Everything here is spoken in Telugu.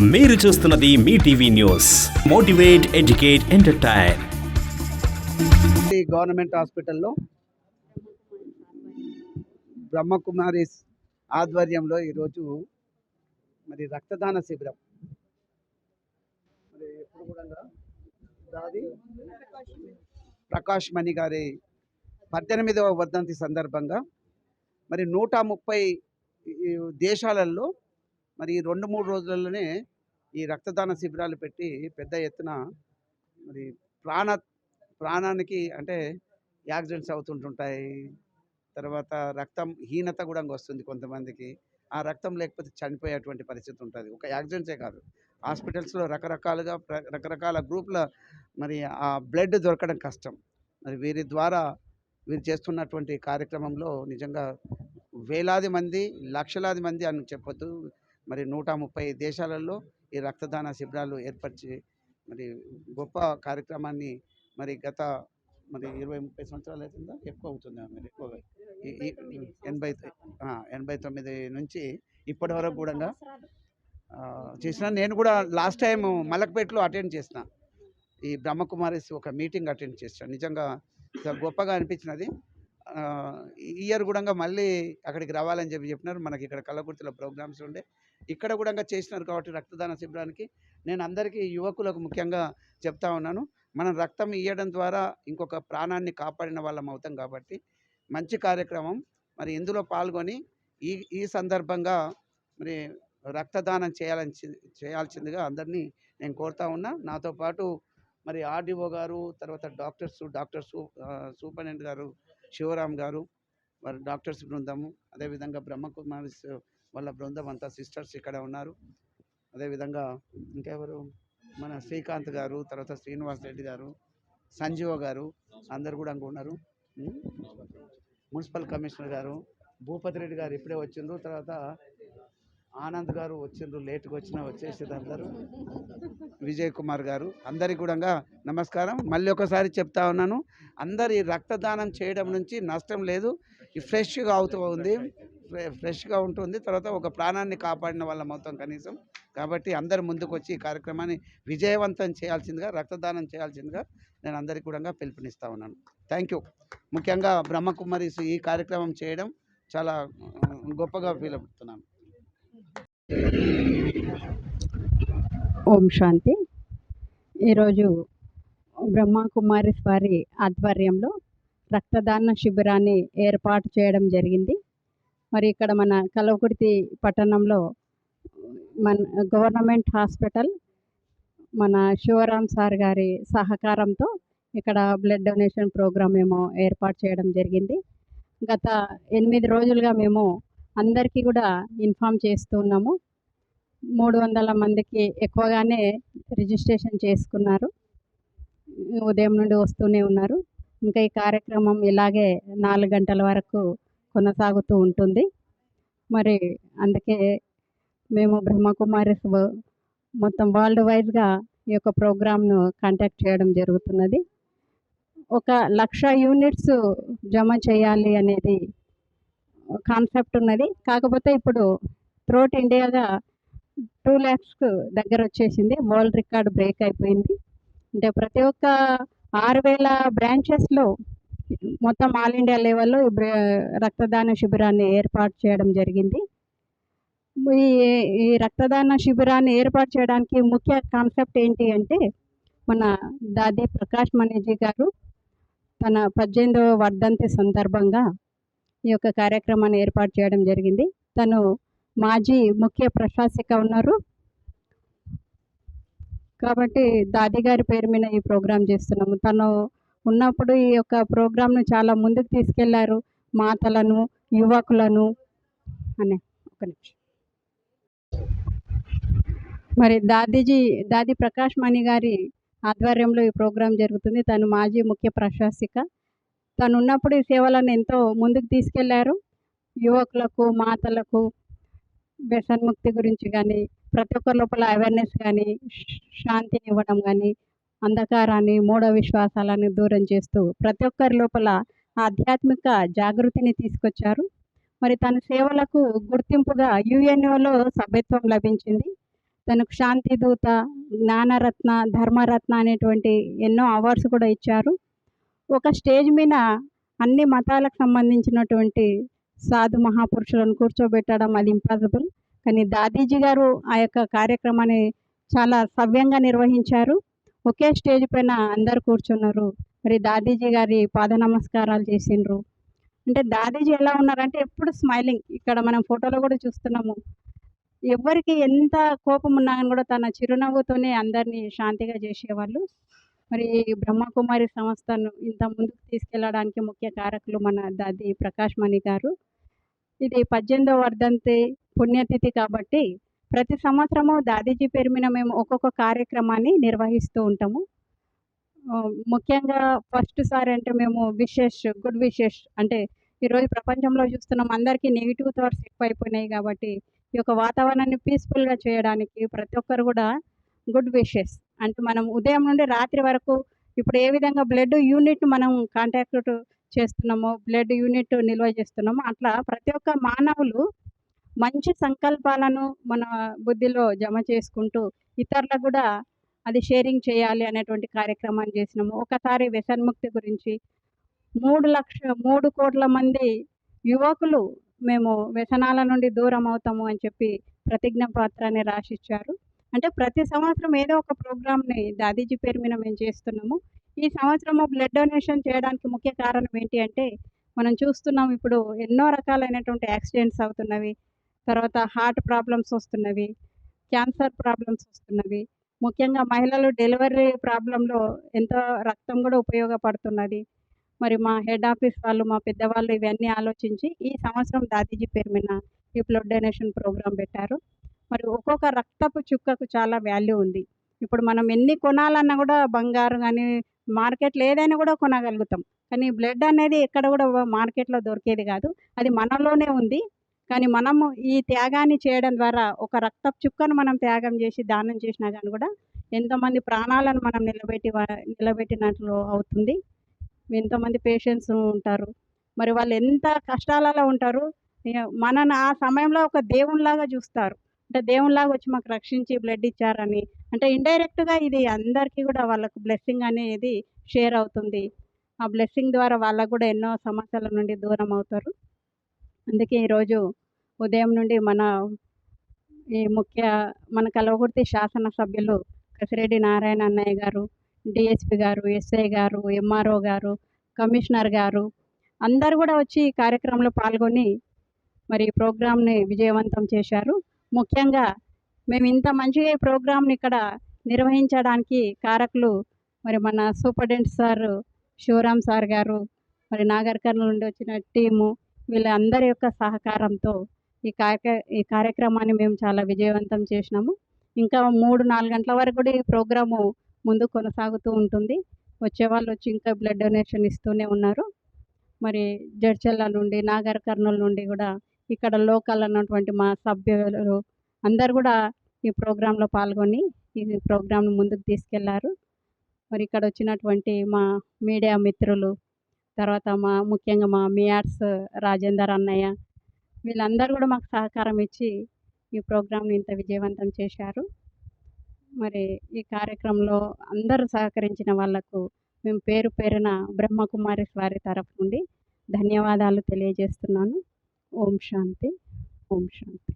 మీరు చూస్తున్నది మీ TV news. Motivate educate entertain. Government హాస్పిటల్లో బ్రహ్మకుమారిస్ ఆధ్వర్యంలో ఈరోజు మరి రక్తదాన శిబిరం. మరి ఎప్పుడు కూడా దాది? ప్రకాష్ మణి గారి పద్దెనిమిదవ వర్ధంతి సందర్భంగా మరి నూట ముప్పై దేశాలలో మరి ఈ రెండు మూడు రోజులలోనే ఈ రక్తదాన శిబిరాలు పెట్టి పెద్ద ఎత్తున మరి ప్రాణ ప్రాణానికి అంటే యాక్సిడెంట్స్ అవుతుంటుంటాయి. తర్వాత రక్తం హీనత కూడా వస్తుంది కొంతమందికి. ఆ రక్తం లేకపోతే చనిపోయేటువంటి పరిస్థితి ఉంటుంది. ఒక యాక్సిడెంట్సే కాదు. హాస్పిటల్స్లో రకరకాలుగా ప్ర- రకరకాల గ్రూపుల మరి ఆ బ్లడ్ దొరకడం కష్టం. మరి వీరి ద్వారా వీరు చేస్తున్నటువంటి కార్యక్రమంలో నిజంగా వేలాది మంది లక్షలాది మంది అని చెప్పొద్దు. మరి నూట ముప్పై దేశాలలో ఈ రక్తదాన శిబిరాలు ఏర్పరిచి మరి గొప్ప కార్యక్రమాన్ని మరి గత మరి ఇరవై ముప్పై సంవత్సరాలు అవుతుందా ఎక్కువ అవుతుందా మరి? ఎక్కువగా. ఈ- ఎనభై ఎనభై తొమ్మిది నుంచి ఇప్పటి వరకు కూడా చేసిన. నేను కూడా లాస్ట్ టైం మలక్పేటలో అటెండ్ చేసిన. ఈ బ్రహ్మకుమారిస్ ఒక మీటింగ్ అటెండ్ చేసిన. నిజంగా గొప్పగా అనిపించినది. ఇయర్ కూడా మళ్ళీ అక్కడికి రావాలని చెప్పి చెప్పినారు. మనకి ఇక్కడ కళ్ళకుర్తిలో ప్రోగ్రామ్స్ ఉండే. ఇక్కడ కూడా చేసినారు కాబట్టి రక్తదాన శిబిరానికి. నేను అందరికీ యువకులకు ముఖ్యంగా చెప్తా ఉన్నాను. మనం రక్తం ఇవ్వడం ద్వారా ఇంకొక ప్రాణాన్ని కాపాడిన వాళ్ళం అవుతాం కాబట్టి మంచి కార్యక్రమం. మరి ఇందులో పాల్గొని ఈ ఈ సందర్భంగా మరి రక్తదానం చేయాలని చేయాల్సిందిగా అందరినీ నేను కోరుతా ఉన్నా. నాతో పాటు మరి ఆర్డీఓ గారు తర్వాత డాక్టర్స్ డాక్టర్ సూ సూపరింటెండెంట్ గారు శివరామ్ గారు మరి డాక్టర్స్ బృందము అదేవిధంగా బ్రహ్మకుమారిస్ వాళ్ళ బృందం అంతా సిస్టర్స్ ఇక్కడ ఉన్నారు. అదేవిధంగా ఇంకెవరు? మన శ్రీకాంత్ గారు తర్వాత శ్రీనివాస్ రెడ్డి గారు సంజీవ గారు అందరు కూడా అంక ఉన్నారు. మున్సిపల్ కమిషనర్ గారు భూపతి రెడ్డి గారు ఇప్పుడే వచ్చిండ్రు తర్వాత ఆనంద్ గారు వచ్చిండ్రు లేట్గా వచ్చినా వచ్చేసేది అందరూ విజయ్ కుమార్ గారు అందరికి కూడా నమస్కారం. మళ్ళీ ఒకసారి చెప్తా ఉన్నాను అందరి రక్తదానం చేయడం నుంచి నష్టం లేదు. ఈ ఫ్రెష్గా అవుతూ ఉంది. ఫ్రె- ఫ్రెష్గా ఉంటుంది. తర్వాత ఒక ప్రాణాన్ని కాపాడిన వాళ్ళ మొత్తం కనీసం. కాబట్టి అందరు ముందుకు వచ్చి ఈ కార్యక్రమాన్ని విజయవంతం చేయాల్సిందిగా రక్తదానం చేయాల్సిందిగా నేను అందరికీ కూడా పిలుపునిస్తా ఉన్నాను. Thank you. ముఖ్యంగా బ్రహ్మకుమారి ఈ కార్యక్రమం చేయడం చాలా గొప్పగా ఫీల్ అవుతున్నాను. ఓం శాంతి. ఈరోజు బ్రహ్మకుమారి వారి ఆధ్వర్యంలో రక్తదాన శిబిరాన్ని ఏర్పాటు చేయడం జరిగింది. మరి ఇక్కడ మన కలవకుర్తి పట్టణంలో మన గవర్నమెంట్ హాస్పిటల్ మన శివరామ్ సార్ గారి సహకారంతో ఇక్కడ బ్లడ్ డొనేషన్ ప్రోగ్రామ్ ఏమో ఏర్పాటు చేయడం జరిగింది. గత ఎనిమిది రోజులుగా మేము అందరికీ కూడా ఇన్ఫామ్ చేస్తున్నాము మూడు వందల మందికి ఎక్కువగానే రిజిస్ట్రేషన్ చేసుకున్నారు. ఉదయం నుండి వస్తూనే ఉన్నారు. ఇంకా ఈ కార్యక్రమం ఇలాగే నాలుగు గంటల వరకు కొనసాగుతూ ఉంటుంది. మరి అందుకే మేము బ్రహ్మకుమారి మొత్తం వరల్డ్ వైడ్గా ఈ యొక్క ప్రోగ్రామ్ను కండక్ట్ చేయడం జరుగుతున్నది. ఒక లక్ష యూనిట్స్ జమ చేయాలి అనేది కాన్సెప్ట్ ఉన్నది. కాకపోతే ఇప్పుడు త్రోట్ ఇండియాగా టూ ల్యాక్స్కు దగ్గర వచ్చేసింది. వరల్డ్ రికార్డ్ బ్రేక్ అయిపోయింది. అంటే ప్రతి ఒక్క ఆరు వేల బ్రాంచెస్లో మొత్తం ఆల్ ఇండియా లెవెల్లో ఈ రక్తదాన శిబిరాన్ని ఏర్పాటు చేయడం జరిగింది. ఈ ఈ రక్తదాన శిబిరాన్ని ఏర్పాటు చేయడానికి ముఖ్య కాన్సెప్ట్ ఏంటి అంటే మన దాది ప్రకాష్ మనేజీ గారు తన పద్దెనిమిదవ వర్ధంతి సందర్భంగా ఈ యొక్క కార్యక్రమాన్ని ఏర్పాటు చేయడం జరిగింది. తను మాజీ ముఖ్య ప్రశాసిక ఉన్నారు. కాబట్టి దాది గారి పేరు మీద ఈ ప్రోగ్రాం చేస్తున్నాము. తను ఉన్నప్పుడు ఈ యొక్క ప్రోగ్రాంను చాలా ముందుకు తీసుకెళ్ళారు. మాతలను యువకులను అనే ఒక నిమిషం. మరి దాదీజీ దాది ప్రకాష్ మణి గారి ఆధ్వర్యంలో ఈ ప్రోగ్రాం జరుగుతుంది. తను మాజీ ముఖ్య ప్రశాసిక. తను ఉన్నప్పుడు ఈ సేవలను ఎంతో ముందుకు తీసుకెళ్ళారు. యువకులకు మాతలకు వ్యసన్ముక్తి గురించి కానీ ప్రతి ఒక్కరి లోపల అవేర్నెస్ కానీ శాంతిని ఇవ్వడం కానీ అంధకారాన్ని మూఢ విశ్వాసాలను దూరం చేస్తూ ప్రతి ఒక్కరి లోపల ఆధ్యాత్మిక జాగృతిని తీసుకొచ్చారు. మరి తన సేవలకు గుర్తింపుగా యుఎన్ఓలో సభ్యత్వం లభించింది. తనకు శాంతి దూత జ్ఞానరత్న ధర్మరత్న అనేటువంటి ఎన్నో అవార్డ్స్ కూడా ఇచ్చారు. ఒక స్టేజ్ మీద అన్ని మతాలకు సంబంధించినటువంటి సాధు మహాపురుషులను కూర్చోబెట్టడం అది ఇంపాసిబుల్. కానీ దాదీజీ గారు ఆ యొక్క కార్యక్రమాన్ని చాలా సవ్యంగా నిర్వహించారు. ఒకే స్టేజ్ పైన అందరు కూర్చున్నారు. మరి దాదీజీ గారి పాద నమస్కారాలు చేసిండ్రు. అంటే దాదీజీ ఎలా ఉన్నారంటే ఎప్పుడు స్మైలింగ్. ఇక్కడ మనం ఫోటోలో కూడా చూస్తున్నాము. ఎవరికి ఎంత కోపం ఉన్నా కానీ కూడా తన చిరునవ్వుతోనే అందరినీ శాంతిగా చేసేవాళ్ళు. మరి బ్రహ్మకుమారి సంస్థను ఇంత ముందుకు తీసుకెళ్ళడానికి ముఖ్య కారకులు మన దాది ప్రకాష్ మణి గారు. ఇది పద్దెనిమిదవ వర్ధంతి పుణ్యతిథి కాబట్టి ప్రతి సంవత్సరము దాదీజీ పేరు మీద మేము ఒక్కొక్క కార్యక్రమాన్ని నిర్వహిస్తూ ఉంటాము. ముఖ్యంగా ఫస్ట్ సారి అంటే మేము విశేష్ గుడ్ విశేష్ అంటే ఈరోజు ప్రపంచంలో చూస్తున్నాం అందరికీ నెగిటివ్ థాట్స్ ఎక్కువైపోయినాయి కాబట్టి ఈ యొక్క వాతావరణాన్ని పీస్ఫుల్గా చేయడానికి ప్రతి ఒక్కరు కూడా గుడ్ విషెస్. అంటే మనం ఉదయం నుండి రాత్రి వరకు ఇప్పుడు ఏ విధంగా బ్లడ్ యూనిట్ మనం కాంటాక్ట్ చేస్తున్నామో బ్లడ్ యూనిట్ నిల్వ చేస్తున్నామో అట్లా ప్రతి ఒక్క మానవులు మంచి సంకల్పాలను మన బుద్ధిలో జమ చేసుకుంటూ ఇతరులకు కూడా అది షేరింగ్ చేయాలి అనేటువంటి కార్యక్రమాన్ని చేసినాము. ఒకసారి వ్యసన్ముక్తి గురించి మూడు లక్ష మూడు కోట్ల మంది యువకులు మేము వ్యసనాల నుండి దూరం అవుతాము అని చెప్పి ప్రతిజ్ఞ పత్రాన్ని రాసిచ్చారు. అంటే ప్రతి సంవత్సరం ఏదో ఒక ప్రోగ్రామ్ని దాదీజీ పేరు మీద మేము చేస్తున్నాము. ఈ సంవత్సరము బ్లడ్ డొనేషన్ చేయడానికి ముఖ్య కారణం ఏంటి అంటే మనం చూస్తున్నాం ఇప్పుడు ఎన్నో రకాలైనటువంటి యాక్సిడెంట్స్ అవుతున్నవి. తర్వాత హార్ట్ ప్రాబ్లమ్స్ వస్తున్నవి క్యాన్సర్ ప్రాబ్లమ్స్ వస్తున్నవి. ముఖ్యంగా మహిళలు డెలివరీ ప్రాబ్లంలో ఎంతో రక్తం కూడా ఉపయోగపడుతున్నది. మరి మా హెడ్ ఆఫీస్ వాళ్ళు మా పెద్దవాళ్ళు ఇవన్నీ ఆలోచించి ఈ సంవత్సరం దాదీజీ పేరు మీద ఈ బ్లడ్ డొనేషన్ ప్రోగ్రాం పెట్టారు. మరి ఒక్కొక్క రక్తపు చుక్కకు చాలా వాల్యూ ఉంది. ఇప్పుడు మనం ఎన్ని కొనాలన్నా కూడా బంగారు కానీ మార్కెట్లో ఏదైనా కూడా కొనగలుగుతాం. కానీ బ్లడ్ అనేది ఎక్కడ కూడా మార్కెట్లో దొరికేది కాదు. అది మనలోనే ఉంది. కానీ మనము ఈ త్యాగాన్ని చేయడం ద్వారా ఒక రక్తపు చుక్కను మనం త్యాగం చేసి దానం చేసినా కానీ కూడా ఎంతోమంది ప్రాణాలను మనం నిలబెట్టి నిలబెట్టినట్లు అవుతుంది. ఎంతోమంది పేషెంట్స్ ఉంటారు. మరి వాళ్ళు ఎంత కష్టాలలో ఉంటారు. మనను మనని ఆ సమయంలో ఒక దేవునిలాగా చూస్తారు. అంటే దేవునిలాగా వచ్చి మాకు రక్షించి బ్లడ్ ఇచ్చారని. అంటే ఇండైరెక్ట్గా ఇది అందరికీ కూడా వాళ్ళకు బ్లెస్సింగ్ అనేది షేర్ అవుతుంది. ఆ బ్లెస్సింగ్ ద్వారా వాళ్ళకు కూడా ఎన్నో సమస్యల నుండి దూరం అవుతారు. అందుకే ఈరోజు ఉదయం నుండి మన ఈ ముఖ్య మన కలవకుర్తి శాసనసభ్యులు కసిరెడ్డి నారాయణ అన్నయ్య గారు డిఎస్పి గారు ఎస్ఐ గారు ఎంఆర్ఓ గారు కమిషనర్ గారు అందరు కూడా వచ్చి ఈ కార్యక్రమంలో పాల్గొని మరి ప్రోగ్రామ్ని విజయవంతం చేశారు. ముఖ్యంగా మేము ఇంత మంచి ప్రోగ్రామ్ని ఇక్కడ నిర్వహించడానికి కారకులు మరి మన సూపరింటెండెంట్ సార్ శివరామ్ సార్ గారు మరి నాగర్ కర్నూలు నుండి వచ్చిన టీము వీళ్ళందరి యొక్క సహకారంతో ఈ కార్య ఈ కార్యక్రమాన్ని మేము చాలా విజయవంతం చేసినాము. ఇంకా మూడు నాలుగు గంటల వరకు కూడా ఈ ప్రోగ్రాము ముందు కొనసాగుతూ ఉంటుంది. వచ్చే వాళ్ళు వచ్చి ఇంకా బ్లడ్ డొనేషన్ ఇస్తూనే ఉన్నారు. మరి జడ్చల్ల నుండి నాగర్ కర్నూలు నుండి కూడా ఇక్కడ లోకల్ అన్నటువంటి మా సభ్యులు అందరు కూడా ఈ ప్రోగ్రాంలో పాల్గొని ఈ ప్రోగ్రాంను ముందుకు తీసుకెళ్ళారు. మరి ఇక్కడ వచ్చినటువంటి మా మీడియా మిత్రులు తర్వాత మా ముఖ్యంగా మా మియార్స్ రాజేందర్ అన్నయ్య వీళ్ళందరూ కూడా మాకు సహకారం ఇచ్చి ఈ ప్రోగ్రాంను ఇంత విజయవంతం చేశారు. మరి ఈ కార్యక్రమంలో అందరూ సహకరించిన వాళ్ళకు మేము పేరు పేరున బ్రహ్మకుమారి వారి తరఫు నుండి ధన్యవాదాలు తెలియజేస్తున్నాను. ఓం శాంతి ఓం శాంతి